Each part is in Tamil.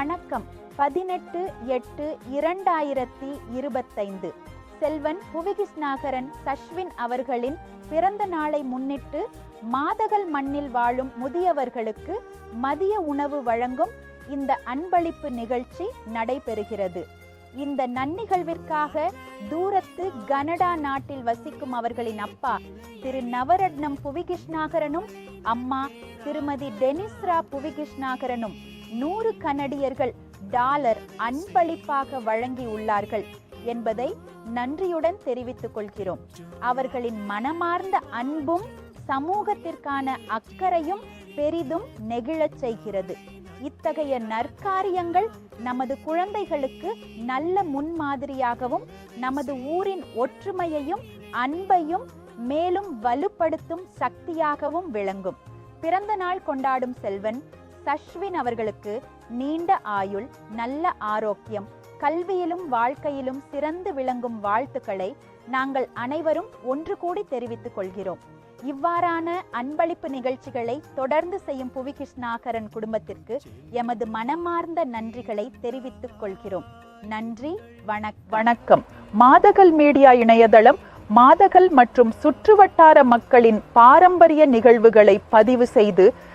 வணக்கம். பதினெட்டு எட்டு இரண்டாயிரத்தி இருபத்தைந்து. செல்வன் புவிகிருஷ்ணாகரன் சஷ்வின் அவர்களின் பிறந்த நாளை முன்னிட்டு மாதகல் மண்ணில் வாழும் முதியவர்களுக்கு மதிய உணவு வழங்கும் இந்த அன்பளிப்பு நிகழ்ச்சி நடைபெறுகிறது. இந்த நன்னிகழ்விற்காக தூரத்து கனடா நாட்டில் வசிக்கும் அவர்களின் அப்பா திரு நவரத்னம் புவிகிருஷ்ணாகரனும் அம்மா திருமதி டெனிஸ்ரா புவிகிருஷ்ணாகரனும் நூறு கனடியர்கள் டாலர் அன்பளிப்பாக வழங்கி உள்ளார்கள் என்பதை நன்றியுடன் தெரிவித்துக் கொள்கிறோம். அவர்களின் மனமார்ந்த அன்பும் சமூகத்திற்கான அக்கறையும் பெரிதும் நெகிழச் செய்கிறது. இத்தகைய நற்காரியங்கள் நமது குழந்தைகளுக்கு நல்ல முன்மாதிரியாகவும் நமது ஊரின் ஒற்றுமையையும் அன்பையும் மேலும் வலுப்படுத்தும் சக்தியாகவும் விளங்கும். பிறந்த நாள் கொண்டாடும் செல்வன் சஷ்வின் அவர்களுக்கு நீண்ட ஆயுள் நல்ல ஆரோக்கியம் கல்வியிலும் வாழ்க்கையிலும் சிறந்து விளங்கும் வாழ்த்துக்களை நாங்கள் அனைவரும் ஒன்று கூடி தெரிவித்துக் கொள்கிறோம். இவ்வாறான அன்பளிப்பு நிகழ்ச்சிகளை தொடர்ந்து செய்யும் புவி கிருஷ்ணாகரன் குடும்பத்திற்கு எமது மனமார்ந்த நன்றிகளை தெரிவித்துக் கொள்கிறோம். நன்றி வணக் வணக்கம். மாதகல் மீடியா இணையதளம் மாதகல் மற்றும் சுற்றுவட்டார மக்களின் பாரம்பரிய நிகழ்வுகளை பதிவு செய்து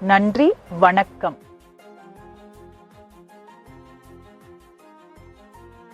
நன்றி வணக்கம்.